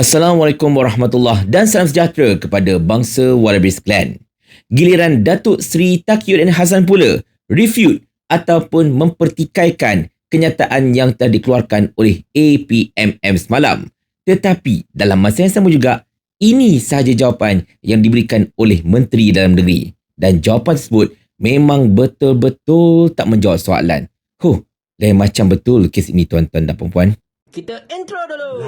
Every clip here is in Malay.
Assalamualaikum warahmatullahi dan salam sejahtera kepada bangsa Wallabies Clan. Giliran Datuk Seri Taqiyuddin Hassan pula refute ataupun mempertikaikan kenyataan yang telah dikeluarkan oleh APMM semalam. Tetapi dalam masa yang sama juga, ini sahaja jawapan yang diberikan oleh Menteri Dalam Negeri. Dan jawapan tersebut memang betul-betul tak menjawab soalan. Huh, lain macam betul kes ini tuan-tuan dan puan-puan. Kita intro dulu.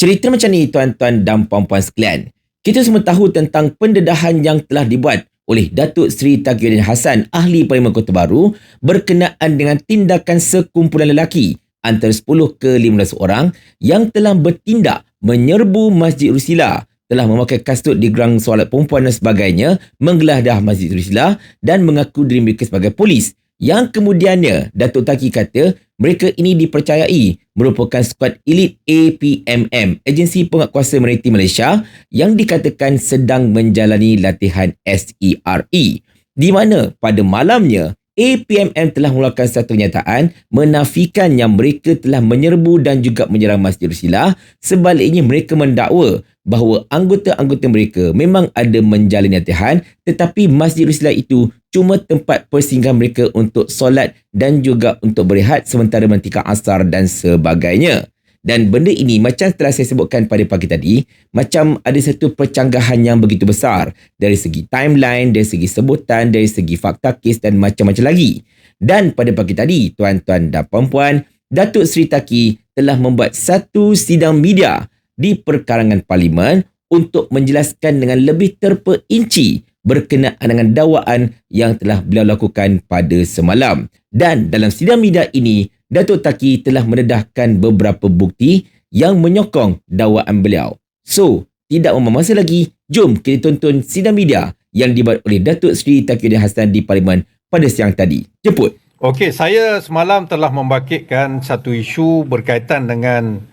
Cerita macam ni tuan-tuan dan puan-puan sekalian. Kita semua tahu tentang pendedahan yang telah dibuat oleh Datuk Seri Taqiyuddin Hassan, Ahli Parlimen Kota Baru berkenaan dengan tindakan sekumpulan lelaki antara 10 ke 15 orang yang telah bertindak menyerbu Masjid Rusila telah memakai kastut di gerang solat perempuan dan sebagainya, menggeladah Masjid Rusila dan mengaku diri mereka sebagai polis. Yang kemudiannya, Datuk Taki kata mereka ini dipercayai merupakan skuad elit APMM, Agensi Penguatkuasa Maritim Malaysia yang dikatakan sedang menjalani latihan SERE. Di mana pada malamnya, APMM telah mengeluarkan satu kenyataan menafikan yang mereka telah menyerbu dan juga menyerang Masjid Rusila. Sebaliknya mereka mendakwa bahawa anggota-anggota mereka memang ada menjalin latihan tetapi Masjid Rusila itu cuma tempat persinggahan mereka untuk solat dan juga untuk berehat sementara menantikan asar dan sebagainya. Dan benda ini macam telah saya sebutkan pada pagi tadi, macam ada satu percanggahan yang begitu besar dari segi timeline, dari segi sebutan, dari segi fakta kes dan macam-macam lagi. Dan pada pagi tadi, tuan-tuan dan puan-puan, Datuk Seri Taki telah membuat satu sidang media di perkarangan parlimen untuk menjelaskan dengan lebih terperinci berkenaan dengan dakwaan yang telah beliau lakukan pada semalam. Dan dalam sidang media ini, Datuk Taki telah mendedahkan beberapa bukti yang menyokong dakwaan beliau. So, tidak membuang masa lagi, jom kita tonton sidang media yang dibuat oleh Datuk Seri Takiuddin Hassan di Parlimen pada siang tadi. Jemput. Okey, saya semalam telah membangkitkan satu isu berkaitan dengan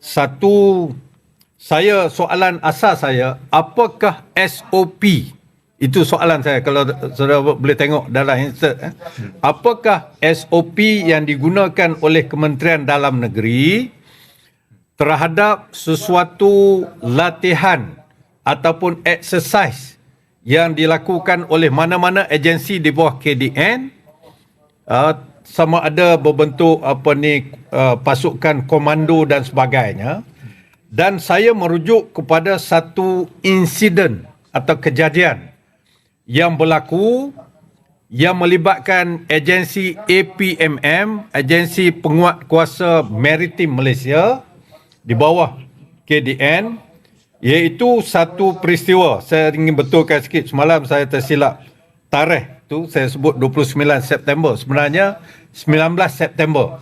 satu saya soalan asas saya apakah SOP itu soalan saya kalau saudara boleh tengok dalam insert eh. apakah SOP yang digunakan oleh Kementerian Dalam Negeri terhadap sesuatu latihan ataupun exercise yang dilakukan oleh mana-mana agensi di bawah KDN uh, sama ada berbentuk apa ni uh, pasukan komando dan sebagainya. Dan saya merujuk kepada satu insiden atau kejadian yang berlaku yang melibatkan agensi APMM, agensi penguat kuasa maritim Malaysia di bawah KDN iaitu satu peristiwa. Saya ingin betulkan sikit semalam saya tersilap tarikh tu saya sebut 29 September. Sebenarnya 19 September.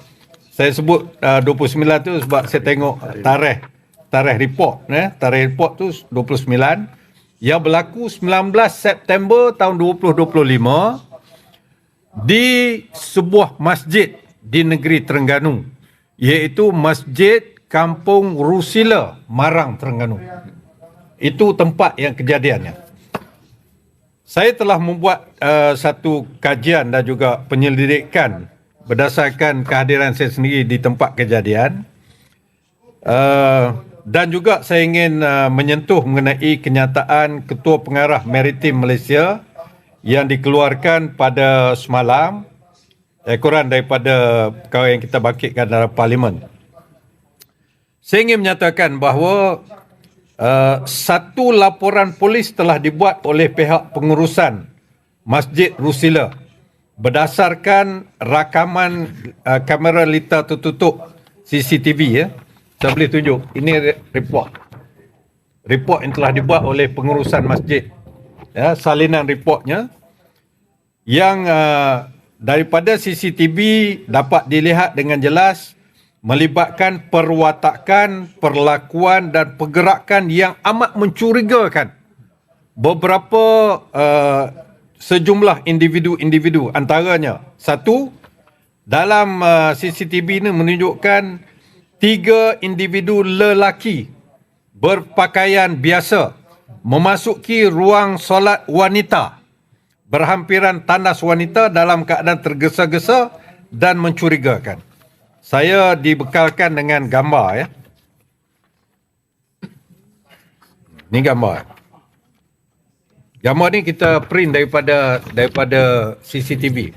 Saya sebut uh, 29 tu sebab saya tengok tarikh tarikh report eh tarikh report tu 29 yang berlaku 19 September tahun 2025 di sebuah masjid di negeri Terengganu iaitu Masjid Kampung Rusila Marang Terengganu. Itu tempat yang kejadiannya. Saya telah membuat uh, satu kajian dan juga penyelidikan berdasarkan kehadiran saya sendiri di tempat kejadian. Uh, dan juga saya ingin uh, menyentuh mengenai kenyataan Ketua Pengarah Maritim Malaysia yang dikeluarkan pada semalam ekoran daripada perkara yang kita bangkitkan dalam parlimen. Saya ingin menyatakan bahawa Uh, satu laporan polis telah dibuat oleh pihak pengurusan Masjid Rusila berdasarkan rakaman uh, kamera lita tertutup CCTV ya. Saya boleh tunjuk. Ini report. Report yang telah dibuat oleh pengurusan masjid. Ya, salinan reportnya yang uh, daripada CCTV dapat dilihat dengan jelas melibatkan perwatakan, perlakuan dan pergerakan yang amat mencurigakan beberapa uh, sejumlah individu-individu antaranya satu dalam uh, CCTV ini menunjukkan tiga individu lelaki berpakaian biasa memasuki ruang solat wanita berhampiran tandas wanita dalam keadaan tergesa-gesa dan mencurigakan. Saya dibekalkan dengan gambar ya. Ni gambar. Gambar ni kita print daripada daripada CCTV.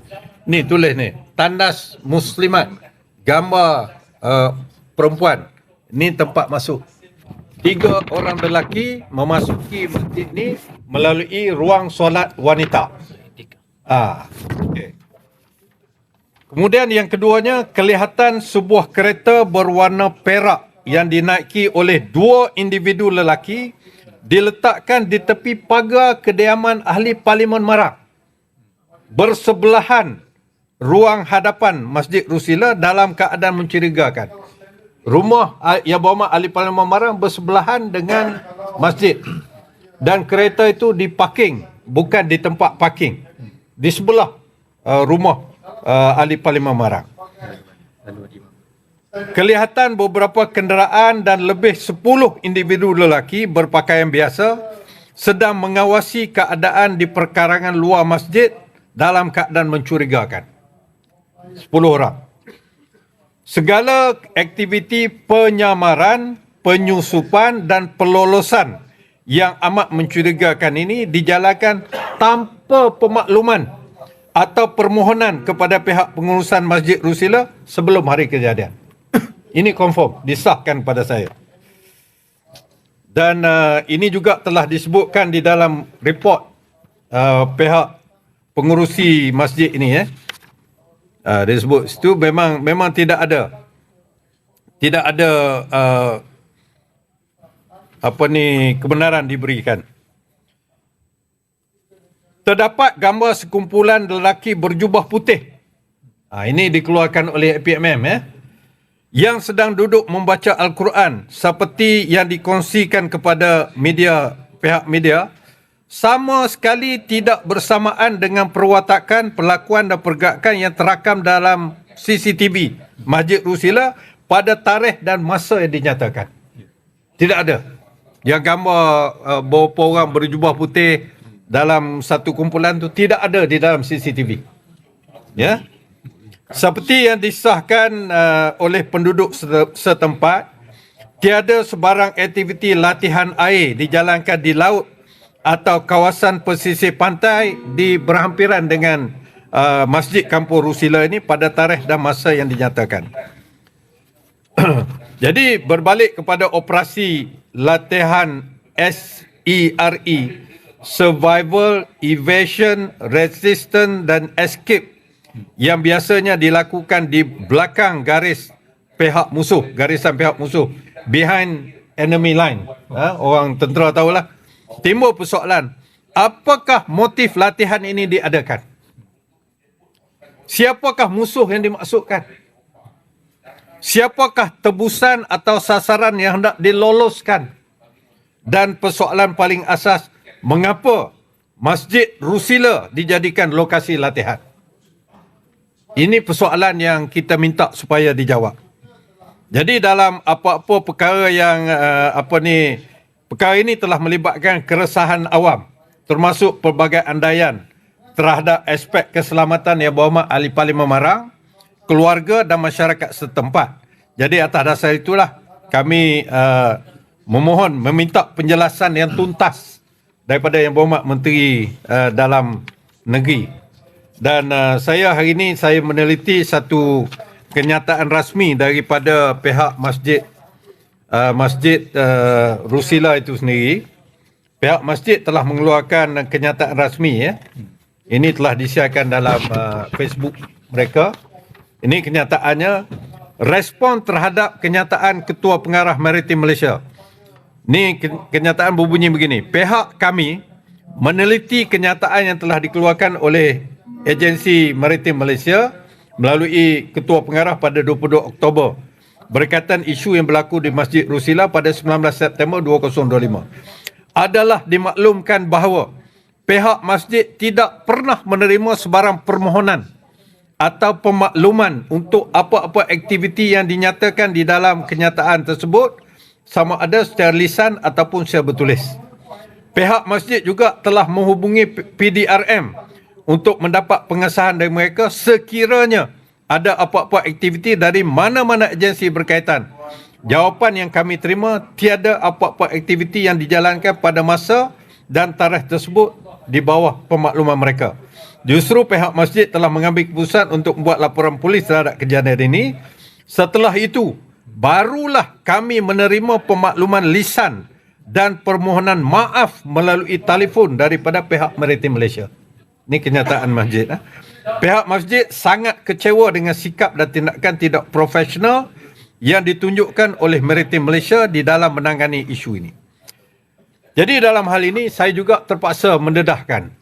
Ni tulis ni, tandas muslimat. Gambar uh, perempuan. Ni tempat masuk. Tiga orang lelaki memasuki masjid ni melalui ruang solat wanita. Ah, okay. Kemudian yang keduanya, kelihatan sebuah kereta berwarna perak yang dinaiki oleh dua individu lelaki diletakkan di tepi pagar kediaman ahli Parlimen Marang. Bersebelahan ruang hadapan Masjid Rusila dalam keadaan mencurigakan. Rumah ah, yang berhormat ahli Parlimen Marang bersebelahan dengan masjid. Dan kereta itu diparking, bukan di tempat parking. Di sebelah uh, rumah uh, ahli Parlimen Marang. Kelihatan beberapa kenderaan dan lebih 10 individu lelaki berpakaian biasa sedang mengawasi keadaan di perkarangan luar masjid dalam keadaan mencurigakan. 10 orang. Segala aktiviti penyamaran, penyusupan dan pelolosan yang amat mencurigakan ini dijalankan tanpa pemakluman atau permohonan kepada pihak pengurusan Masjid Rusila sebelum hari kejadian. Ini confirm, disahkan pada saya. Dan uh, ini juga telah disebutkan di dalam report uh, pihak pengurusi masjid ini ya. Uh, disebut itu memang memang tidak ada tidak ada uh, apa ni kebenaran diberikan. Terdapat gambar sekumpulan lelaki berjubah putih. Ha, ini dikeluarkan oleh APMM ya. Yang sedang duduk membaca Al-Quran seperti yang dikongsikan kepada media pihak media sama sekali tidak bersamaan dengan perwatakan, perlakuan dan pergerakan yang terakam dalam CCTV Masjid Rusila pada tarikh dan masa yang dinyatakan. Tidak ada. Yang gambar uh, beberapa orang berjubah putih dalam satu kumpulan tu tidak ada di dalam CCTV. Ya. Seperti yang disahkan uh, oleh penduduk setempat, tiada sebarang aktiviti latihan air dijalankan di laut atau kawasan pesisir pantai di berhampiran dengan uh, Masjid Kampung Rusila ini pada tarikh dan masa yang dinyatakan. Jadi berbalik kepada operasi latihan SERE survival, evasion, resistance dan escape yang biasanya dilakukan di belakang garis pihak musuh, garisan pihak musuh, behind enemy line. Ha? Orang tentera tahulah. Timbul persoalan, apakah motif latihan ini diadakan? Siapakah musuh yang dimaksudkan? Siapakah tebusan atau sasaran yang hendak diloloskan? Dan persoalan paling asas, mengapa Masjid Rusila dijadikan lokasi latihan? Ini persoalan yang kita minta supaya dijawab. Jadi dalam apa-apa perkara yang uh, apa ni perkara ini telah melibatkan keresahan awam termasuk pelbagai andaian terhadap aspek keselamatan yang berhormat ahli parlimen Marang, keluarga dan masyarakat setempat. Jadi atas dasar itulah kami uh, memohon meminta penjelasan yang tuntas daripada yang berhormat menteri uh, dalam negeri dan uh, saya hari ini saya meneliti satu kenyataan rasmi daripada pihak masjid uh, masjid uh, Rusila itu sendiri. Pihak masjid telah mengeluarkan kenyataan rasmi ya. Ini telah disiarkan dalam uh, Facebook mereka. Ini kenyataannya respon terhadap kenyataan ketua pengarah maritim Malaysia. Ini kenyataan berbunyi begini. Pihak kami meneliti kenyataan yang telah dikeluarkan oleh Agensi Maritim Malaysia melalui Ketua Pengarah pada 22 Oktober berkaitan isu yang berlaku di Masjid Rusila pada 19 September 2025 adalah dimaklumkan bahawa pihak masjid tidak pernah menerima sebarang permohonan atau pemakluman untuk apa-apa aktiviti yang dinyatakan di dalam kenyataan tersebut sama ada secara lisan ataupun secara bertulis. Pihak masjid juga telah menghubungi PDRM untuk mendapat pengesahan dari mereka sekiranya ada apa-apa aktiviti dari mana-mana agensi berkaitan. Jawapan yang kami terima, tiada apa-apa aktiviti yang dijalankan pada masa dan tarikh tersebut di bawah pemakluman mereka. Justru pihak masjid telah mengambil keputusan untuk membuat laporan polis terhadap kejadian ini. Setelah itu, barulah kami menerima pemakluman lisan dan permohonan maaf melalui telefon daripada pihak Maritim Malaysia. Ini kenyataan masjid. Eh? Pihak masjid sangat kecewa dengan sikap dan tindakan tidak profesional yang ditunjukkan oleh Maritim Malaysia di dalam menangani isu ini. Jadi dalam hal ini saya juga terpaksa mendedahkan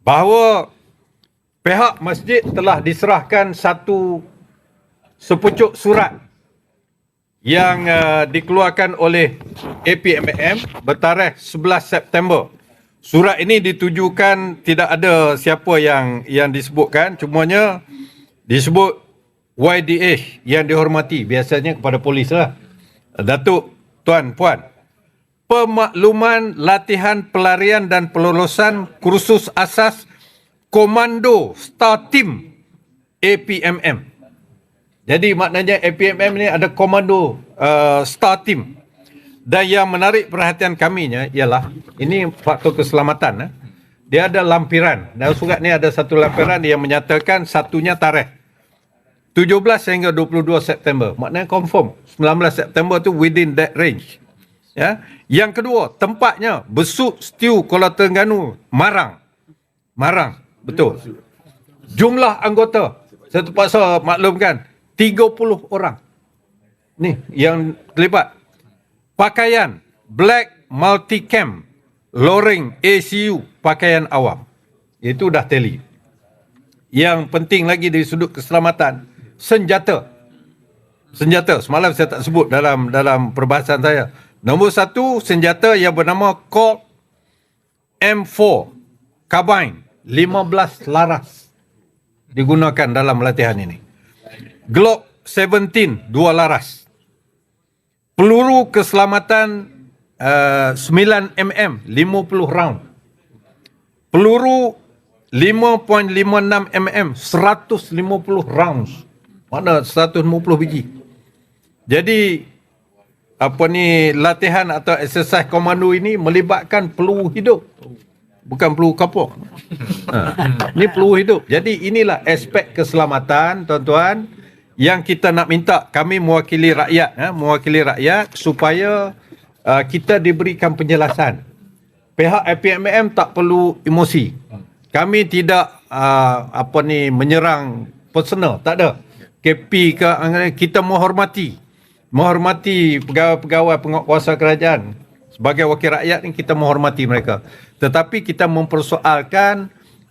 bahawa pihak masjid telah diserahkan satu sepucuk surat yang uh, dikeluarkan oleh APMM bertarikh 11 September Surat ini ditujukan tidak ada siapa yang yang disebutkan, cumanya disebut YDH yang dihormati biasanya kepada polis lah. Datuk, tuan, puan. Pemakluman latihan pelarian dan pelolosan kursus asas Komando Star Team APMM. Jadi maknanya APMM ni ada komando uh, Star Team. Dan yang menarik perhatian kaminya ialah ini faktor keselamatan. Eh. Dia ada lampiran. Dalam surat ni ada satu lampiran yang menyatakan satunya tarikh 17 hingga 22 September. Maknanya confirm 19 September tu within that range. Ya. Yang kedua, tempatnya Besuk Stew Kuala Terengganu, Marang. Marang, betul. Jumlah anggota saya terpaksa maklumkan 30 orang. Ni yang terlibat pakaian black multicam loreng ACU pakaian awam. Itu dah teli. Yang penting lagi dari sudut keselamatan senjata. Senjata semalam saya tak sebut dalam dalam perbahasan saya. Nombor satu senjata yang bernama Colt M4 carbine 15 laras digunakan dalam latihan ini. Glock 17 dua laras peluru keselamatan uh, 9 mm 50 round. Peluru 5.56 mm 150 rounds. Mana 150 biji. Jadi apa ni latihan atau exercise komando ini melibatkan peluru hidup. Bukan peluru kapur ha. ini peluru hidup. Jadi inilah aspek keselamatan tuan-tuan yang kita nak minta kami mewakili rakyat ya, mewakili rakyat supaya uh, kita diberikan penjelasan. Pihak APMM tak perlu emosi. Kami tidak uh, apa ni menyerang personal tak ada. KP ke kita menghormati. Menghormati pegawai-pegawai penguasa kerajaan. Sebagai wakil rakyat ni kita menghormati mereka. Tetapi kita mempersoalkan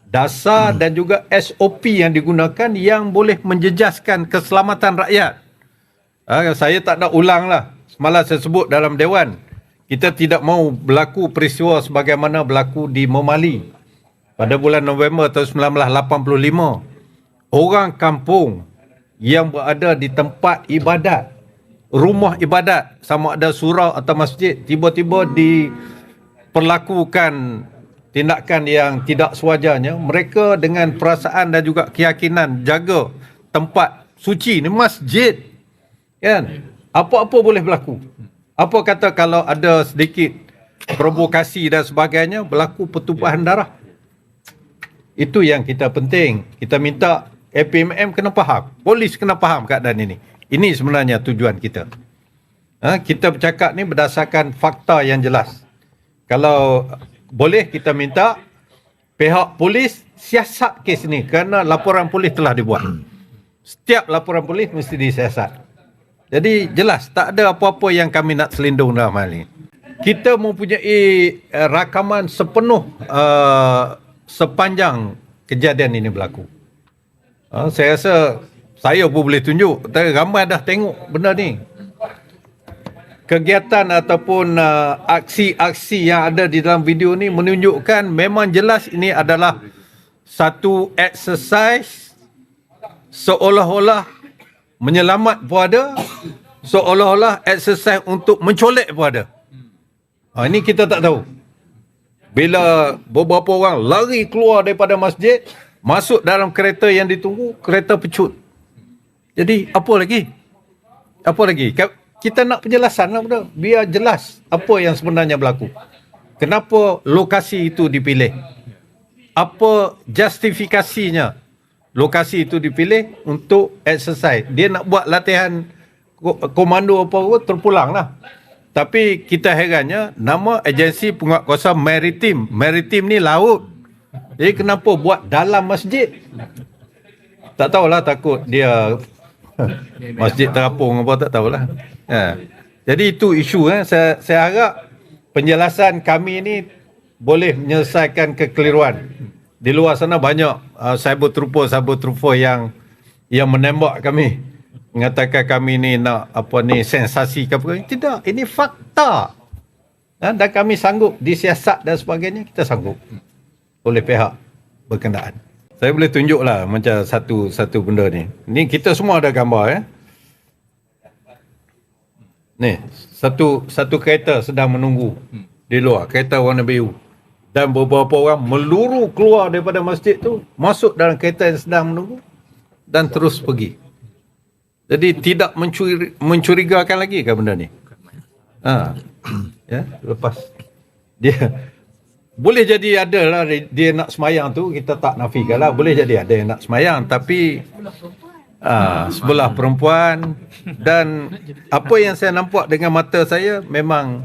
dasar hmm. dan juga SOP yang digunakan yang boleh menjejaskan keselamatan rakyat. Ha, saya tak nak ulang lah. Semalam saya sebut dalam Dewan. Kita tidak mau berlaku peristiwa sebagaimana berlaku di Momali. Pada bulan November tahun 1985. Orang kampung yang berada di tempat ibadat. Rumah ibadat. Sama ada surau atau masjid. Tiba-tiba diperlakukan tindakan yang tidak sewajarnya mereka dengan perasaan dan juga keyakinan jaga tempat suci ni masjid kan? Apa-apa boleh berlaku. Apa kata kalau ada sedikit provokasi dan sebagainya berlaku pertumpahan darah. Itu yang kita penting. Kita minta APMM kena faham polis kena faham keadaan ini. Ini sebenarnya tujuan kita. Ha, kita bercakap ni berdasarkan fakta yang jelas. Kalau boleh kita minta pihak polis siasat kes ni kerana laporan polis telah dibuat. Setiap laporan polis mesti disiasat. Jadi jelas tak ada apa-apa yang kami nak selindung dalam hal ini. Kita mempunyai uh, rakaman sepenuh uh, sepanjang kejadian ini berlaku. Uh, saya rasa saya pun boleh tunjuk. Ramai dah tengok benda ni kegiatan ataupun uh, aksi-aksi yang ada di dalam video ni menunjukkan memang jelas ini adalah satu exercise seolah-olah menyelamat pun ada seolah-olah exercise untuk mencolek pun ada ha, ini kita tak tahu bila beberapa orang lari keluar daripada masjid masuk dalam kereta yang ditunggu kereta pecut Jadi apa lagi? Apa lagi? Kita nak penjelasan lah benda. Biar jelas apa yang sebenarnya berlaku. Kenapa lokasi itu dipilih? Apa justifikasinya? Lokasi itu dipilih untuk exercise. Dia nak buat latihan ko- komando apa pun terpulang lah. Tapi kita herannya nama agensi penguatkuasa maritim. Maritim ni laut. Jadi kenapa buat dalam masjid? Tak tahulah takut dia masjid terapung apa tak tahulah. Ha. Jadi itu isu eh. Saya saya harap penjelasan kami ini boleh menyelesaikan kekeliruan. Di luar sana banyak uh, cyber trooper cyber trooper yang yang menembak kami mengatakan kami ni nak apa ni sensasi ke apa tidak ini fakta ha? dan kami sanggup disiasat dan sebagainya kita sanggup oleh pihak berkenaan saya boleh tunjuk lah macam satu satu benda ni. Ni kita semua ada gambar ya ni satu satu kereta sedang menunggu di luar kereta warna biru. Dan beberapa orang meluru keluar daripada masjid tu masuk dalam kereta yang sedang menunggu dan terus pergi. Jadi tidak mencuri, mencurigakan lagi ke benda ni? Ha. Ya, lepas. Dia boleh jadi ada lah dia nak semayang tu kita tak nafikan lah boleh jadi ada yang nak semayang tapi ah sebelah perempuan dan apa yang saya nampak dengan mata saya memang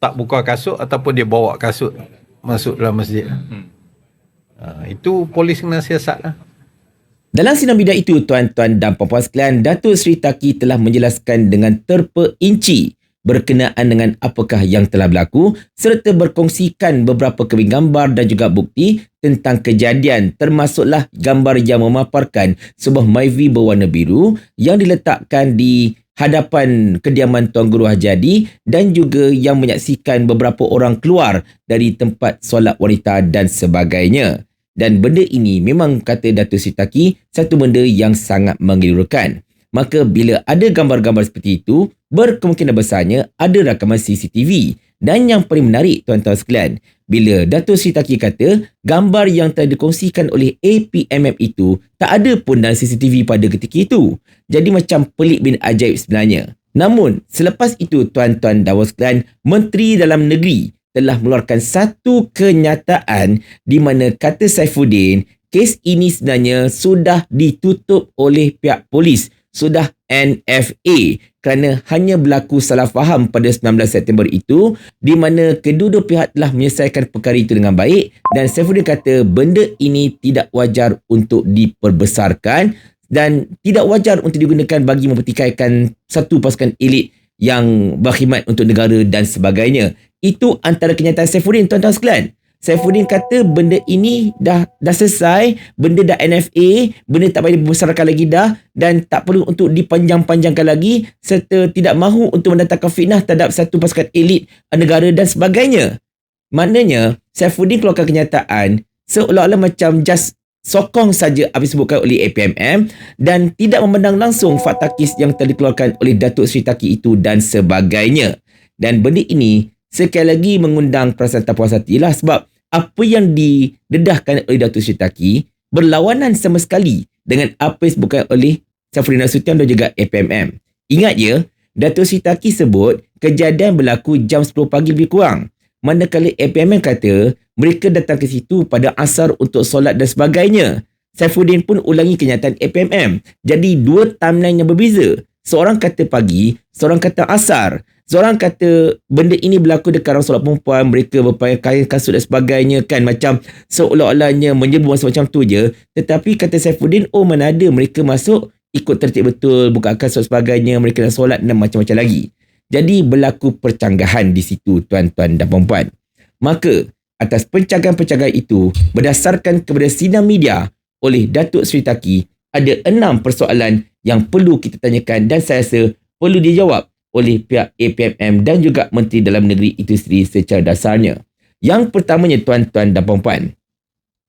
tak buka kasut ataupun dia bawa kasut masuk dalam masjid. Ah, itu polis kena siasat lah. Dalam sidang bidak itu, tuan-tuan dan puan-puan sekalian, Datuk Seri Taki telah menjelaskan dengan terperinci berkenaan dengan apakah yang telah berlaku serta berkongsikan beberapa kebing gambar dan juga bukti tentang kejadian termasuklah gambar yang memaparkan sebuah Myvi berwarna biru yang diletakkan di hadapan kediaman Tuan Guru Hajadi dan juga yang menyaksikan beberapa orang keluar dari tempat solat wanita dan sebagainya. Dan benda ini memang kata Datuk Sri Taki satu benda yang sangat menggirukan. Maka bila ada gambar-gambar seperti itu, berkemungkinan besarnya ada rakaman CCTV. Dan yang paling menarik tuan-tuan sekalian, bila Datuk Sri Taki kata gambar yang telah dikongsikan oleh APMM itu tak ada pun dalam CCTV pada ketika itu. Jadi macam pelik bin ajaib sebenarnya. Namun, selepas itu tuan-tuan puan sekalian, Menteri Dalam Negeri telah mengeluarkan satu kenyataan di mana kata Saifuddin, kes ini sebenarnya sudah ditutup oleh pihak polis, sudah NFA kerana hanya berlaku salah faham pada 19 September itu di mana kedua-dua pihak telah menyelesaikan perkara itu dengan baik dan Saifuddin kata benda ini tidak wajar untuk diperbesarkan dan tidak wajar untuk digunakan bagi mempertikaikan satu pasukan elit yang berkhidmat untuk negara dan sebagainya. Itu antara kenyataan Saifuddin tuan-tuan sekalian. Saifuddin kata benda ini dah dah selesai, benda dah NFA, benda tak payah dibesarkan lagi dah dan tak perlu untuk dipanjang-panjangkan lagi serta tidak mahu untuk mendatangkan fitnah terhadap satu pasukan elit negara dan sebagainya. Maknanya Saifuddin keluarkan kenyataan seolah-olah macam just sokong saja apa disebutkan oleh APMM dan tidak memandang langsung fakta kes yang telah dikeluarkan oleh Datuk Sri Taki itu dan sebagainya. Dan benda ini sekali lagi mengundang perasaan tak puas hati lah sebab apa yang didedahkan oleh Datuk Sri Taki berlawanan sama sekali dengan apa yang disebutkan oleh Safri Nasution dan juga APMM. Ingat ya, Datuk Sri Taki sebut kejadian berlaku jam 10 pagi lebih kurang. Manakala APMM kata mereka datang ke situ pada asar untuk solat dan sebagainya. Saifuddin pun ulangi kenyataan APMM. Jadi dua timeline yang berbeza. Seorang kata pagi, seorang kata asar. Seorang kata benda ini berlaku dekat orang solat perempuan, mereka berpakaian kain kasut dan sebagainya kan macam seolah-olahnya menyebut macam tu je. Tetapi kata Saifuddin, oh mana ada mereka masuk ikut tertib betul, buka kasut sebagainya, mereka dah solat dan macam-macam lagi. Jadi berlaku percanggahan di situ tuan-tuan dan puan-puan. Maka atas pencanggahan-pencanggahan itu berdasarkan kepada sidang media oleh Datuk Sri Taki ada enam persoalan yang perlu kita tanyakan dan saya rasa perlu dijawab oleh pihak APMM dan juga Menteri Dalam Negeri itu sendiri secara dasarnya. Yang pertamanya tuan-tuan dan puan-puan.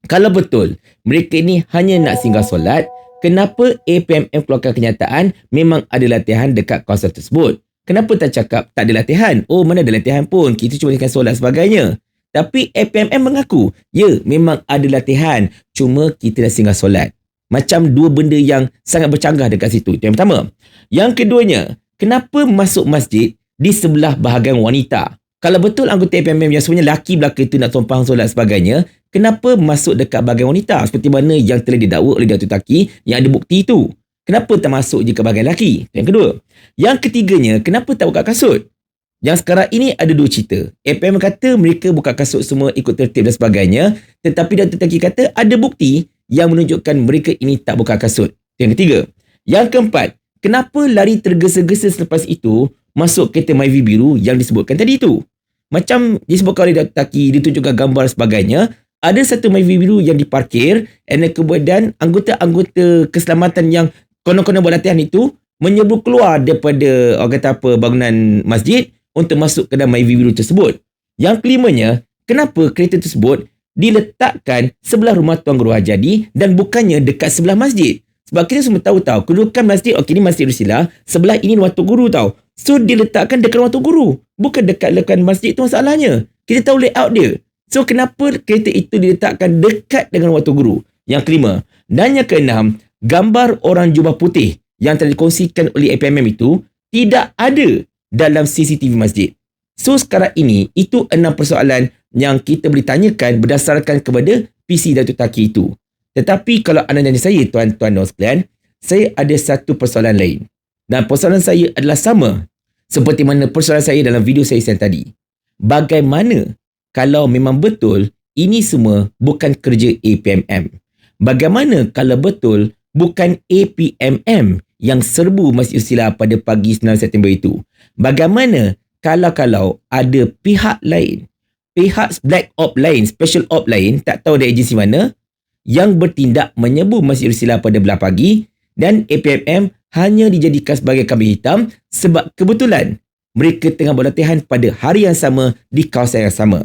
Kalau betul mereka ini hanya nak singgah solat, kenapa APMM keluarkan kenyataan memang ada latihan dekat kawasan tersebut? Kenapa tak cakap tak ada latihan? Oh mana ada latihan pun, kita cuma akan solat sebagainya. Tapi APMM mengaku, ya memang ada latihan, cuma kita dah singgah solat. Macam dua benda yang sangat bercanggah dekat situ. Itu yang pertama. Yang keduanya, kenapa masuk masjid di sebelah bahagian wanita? Kalau betul anggota APMM yang sebenarnya laki belaka itu nak tumpang solat sebagainya, kenapa masuk dekat bahagian wanita? Seperti mana yang telah didakwa oleh Datuk Taki yang ada bukti itu. Kenapa tak masuk je ke bahagian lelaki? Yang kedua. Yang ketiganya, kenapa tak buka kasut? Yang sekarang ini ada dua cerita. APM kata mereka buka kasut semua ikut tertib dan sebagainya. Tetapi Datuk Taki kata ada bukti yang menunjukkan mereka ini tak buka kasut. Yang ketiga. Yang keempat, kenapa lari tergesa-gesa selepas itu masuk kereta Myvi biru yang disebutkan tadi itu? Macam disebutkan oleh Taki, ditunjukkan gambar sebagainya. Ada satu Myvi biru yang diparkir dan kemudian anggota-anggota keselamatan yang konon-konon buat latihan itu menyebut keluar daripada orang kata apa bangunan masjid untuk masuk ke dalam Myvi biru tersebut. Yang kelimanya, kenapa kereta tersebut diletakkan sebelah rumah Tuan Guru Hajadi dan bukannya dekat sebelah masjid? Sebab kita semua tahu tahu kedudukan masjid, okey ni Masjid Rusila, sebelah ini Tuan Guru tahu. So diletakkan dekat Tuan Guru, bukan dekat dekat masjid tu masalahnya. Kita tahu layout dia. So kenapa kereta itu diletakkan dekat dengan Tuan Guru? Yang kelima, dan yang keenam, gambar orang jubah putih yang telah dikongsikan oleh APMM itu tidak ada dalam CCTV masjid. So sekarang ini, itu enam persoalan yang kita boleh tanyakan berdasarkan kepada PC Datuk Taki itu. Tetapi kalau anda tanya saya, tuan-tuan dan sekalian, saya ada satu persoalan lain. Dan persoalan saya adalah sama seperti mana persoalan saya dalam video saya yang tadi. Bagaimana kalau memang betul ini semua bukan kerja APMM? Bagaimana kalau betul bukan APMM yang serbu Masjid Sila pada pagi 9 September itu? Bagaimana kalau-kalau ada pihak lain, pihak Black Op lain, Special Op lain, tak tahu dari agensi mana, yang bertindak menyebu Masjid Sila pada belah pagi dan APMM hanya dijadikan sebagai kambing hitam sebab kebetulan mereka tengah berlatihan pada hari yang sama di kawasan yang sama.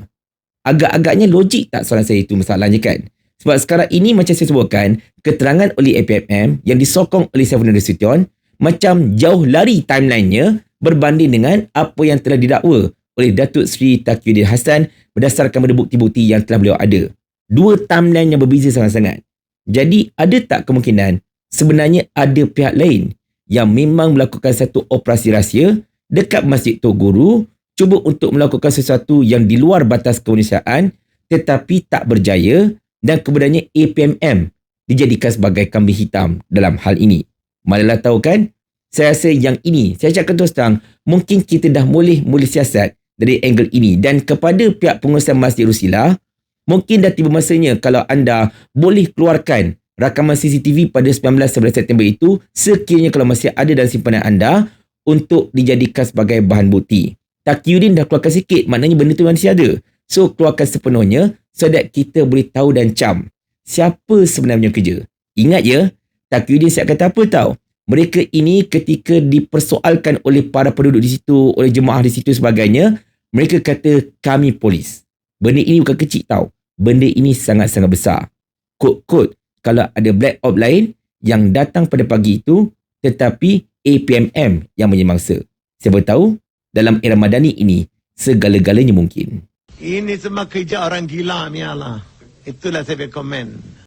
Agak-agaknya logik tak soalan saya itu masalahnya kan? Sebab sekarang ini macam saya sebutkan, keterangan oleh APMM yang disokong oleh Saifuddin Nasution macam jauh lari timelinenya berbanding dengan apa yang telah didakwa oleh Datuk Seri Taqiyuddin Hassan berdasarkan pada bukti-bukti yang telah beliau ada. Dua timeline yang berbeza sangat-sangat. Jadi ada tak kemungkinan sebenarnya ada pihak lain yang memang melakukan satu operasi rahsia dekat Masjid Tok Guru cuba untuk melakukan sesuatu yang di luar batas kemanusiaan tetapi tak berjaya dan kemudiannya APMM dijadikan sebagai kambing hitam dalam hal ini. Malalah tahu kan? Saya rasa yang ini, saya cakap terus terang, mungkin kita dah boleh mula siasat dari angle ini dan kepada pihak pengurusan Masjid Rusila, mungkin dah tiba masanya kalau anda boleh keluarkan rakaman CCTV pada 19-11 September itu sekiranya kalau masih ada dalam simpanan anda untuk dijadikan sebagai bahan bukti. Taqiyuddin dah keluarkan sikit, maknanya benda tu masih ada. So, keluarkan sepenuhnya so that kita boleh tahu dan cam siapa sebenarnya kerja. Ingat ya, Taqiyuddin siap kata apa tahu? Mereka ini ketika dipersoalkan oleh para penduduk di situ, oleh jemaah di situ sebagainya, mereka kata kami polis. Benda ini bukan kecil tahu. Benda ini sangat-sangat besar. Kod-kod kalau ada black op lain yang datang pada pagi itu tetapi APMM yang menyemangsa. Siapa tahu dalam era madani ini segala-galanya mungkin. Ini semua kerja orang gila ni Allah. Itulah saya komen.